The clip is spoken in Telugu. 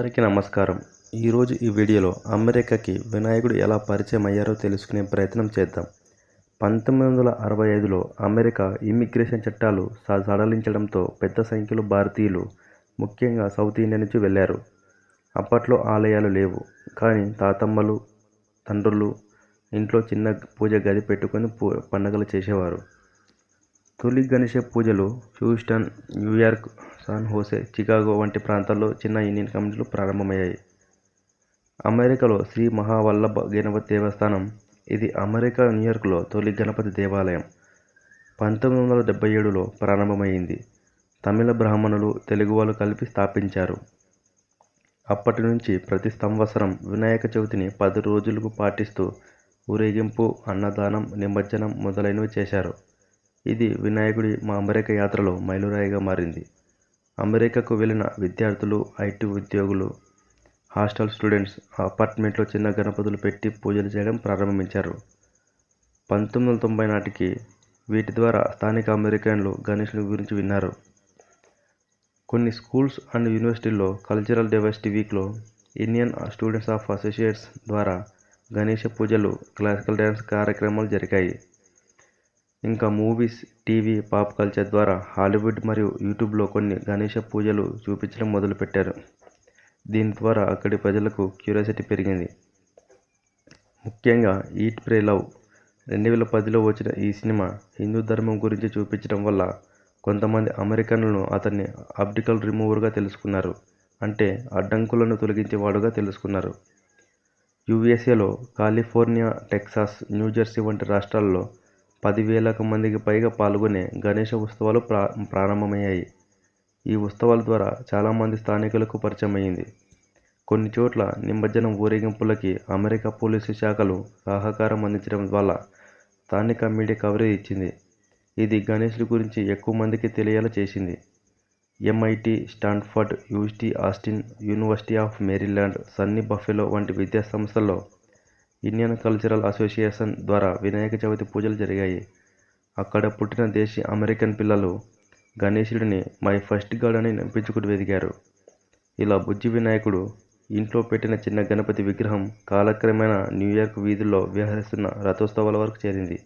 అందరికీ నమస్కారం. ఈరోజు ఈ వీడియోలో అమెరికాకి వినాయకుడు ఎలా పరిచయం అయ్యారో తెలుసుకునే ప్రయత్నం చేద్దాం. పంతొమ్మిది వందల అరవై ఐదులో అమెరికా ఇమ్మిగ్రేషన్ చట్టాలు సడలించడంతో పెద్ద సంఖ్యలో భారతీయులు ముఖ్యంగా సౌత్ ఇండియా నుంచి వెళ్ళారు. అప్పట్లో ఆలయాలు లేవు. కానీ తాతమ్మలు తండ్రులు ఇంట్లో చిన్న పూజ గది పెట్టుకొని పూ పండుగలు చేసేవారు. తొలి గణేష పూజలు Houston New York San Jose Chicago వంటి ప్రాంతాల్లో చిన్న ఇండియన్ కమ్యూనిటీలు ప్రారంభమయ్యాయి. అమెరికాలో శ్రీ మహావల్లభ గణపతి దేవస్థానం ఇది అమెరికా న్యూయార్క్లో తొలి గణపతి దేవాలయం. పంతొమ్మిది వందల డెబ్బై ఏడులో ప్రారంభమైంది. తమిళ బ్రాహ్మణులు తెలుగు వాళ్ళు కలిపి స్థాపించారు. అప్పటి నుంచి ప్రతి సంవత్సరం వినాయక చవితిని పది రోజులకు పాటిస్తూ ఊరేగింపు అన్నదానం నిమజ్జనం మొదలైనవి చేశారు. ఇది వినాయకుడి మా అమెరికా యాత్రలో మైలురాయిగా మారింది. అమెరికాకు వెళ్ళిన విద్యార్థులు ఐటీ ఉద్యోగులు హాస్టల్ స్టూడెంట్స్ అపార్ట్మెంట్లో చిన్న గణపతులు పెట్టి పూజలు చేయడం ప్రారంభించారు. పంతొమ్మిది వందల తొంభై నాటికి వీటి ద్వారా స్థానిక అమెరికన్లు గణేషుని గురించి విన్నారు. కొన్ని స్కూల్స్ అండ్ యూనివర్సిటీల్లో కల్చరల్ డైవర్సిటీ వీక్లో ఇండియన్ స్టూడెంట్స్ ఆఫ్ అసోసియేట్స్ ద్వారా గణేష పూజలు క్లాసికల్ డ్యాన్స్ కార్యక్రమాలు జరిగాయి. ఇంకా మూవీస్ టీవీ పాప్ కల్చర్ ద్వారా హాలీవుడ్ మరియు యూట్యూబ్లో కొన్ని గణేష పూజలు చూపించడం మొదలుపెట్టారు. దీని ద్వారా అక్కడి ప్రజలకు క్యూరియాసిటీ పెరిగింది. ముఖ్యంగా ఈట్ ప్రే లవ్. రెండు వేల పదిలో వచ్చిన ఈ సినిమా హిందూ ధర్మం గురించి చూపించడం వల్ల కొంతమంది అమెరికన్లను అతన్ని ఆప్టికల్ రిమూవర్గా తెలుసుకున్నారు. అంటే అడ్డంకులను తొలగించేవాడుగా తెలుసుకున్నారు. యుఎస్ఏలో కాలిఫోర్నియా టెక్సాస్ న్యూజెర్సీ వంటి రాష్ట్రాల్లో పదివేలకు మందికి పైగా పాల్గొనే గణేష ఉత్సవాలు ప్రా ప్రారంభమయ్యాయి. ఈ ఉత్సవాల ద్వారా చాలామంది స్థానికులకు పరిచయం అయింది కొన్ని చోట్ల నిమజ్జనం ఊరేగింపులకి అమెరికా పోలీసు శాఖలు సహకారం అందించడం వల్ల స్థానిక మీడియా కవరేజ్ ఇచ్చింది. ఇది గణేష్ల గురించి ఎక్కువ మందికి తెలియేలా చేసింది. MIT Stanford UT Austin university of Maryland SUNY Buffalo వంటి విద్యా సంస్థల్లో ఇండియన్ కల్చరల్ అసోసియేషన్ ద్వారా వినాయక చవితి పూజలు జరిగాయి. అక్కడ పుట్టిన దేశీ అమెరికన్ పిల్లలు గణేశుడిని మై ఫస్ట్ గాడ్ అని నింపించుకుని వెదిగారు. ఇలా బుజ్జి వినాయకుడు ఇంట్లో పెట్టిన చిన్న గణపతి విగ్రహం కాలక్రమేణా న్యూయార్క్ వీధుల్లో విహరిస్తున్న రథోత్సవాల వరకు చేరింది.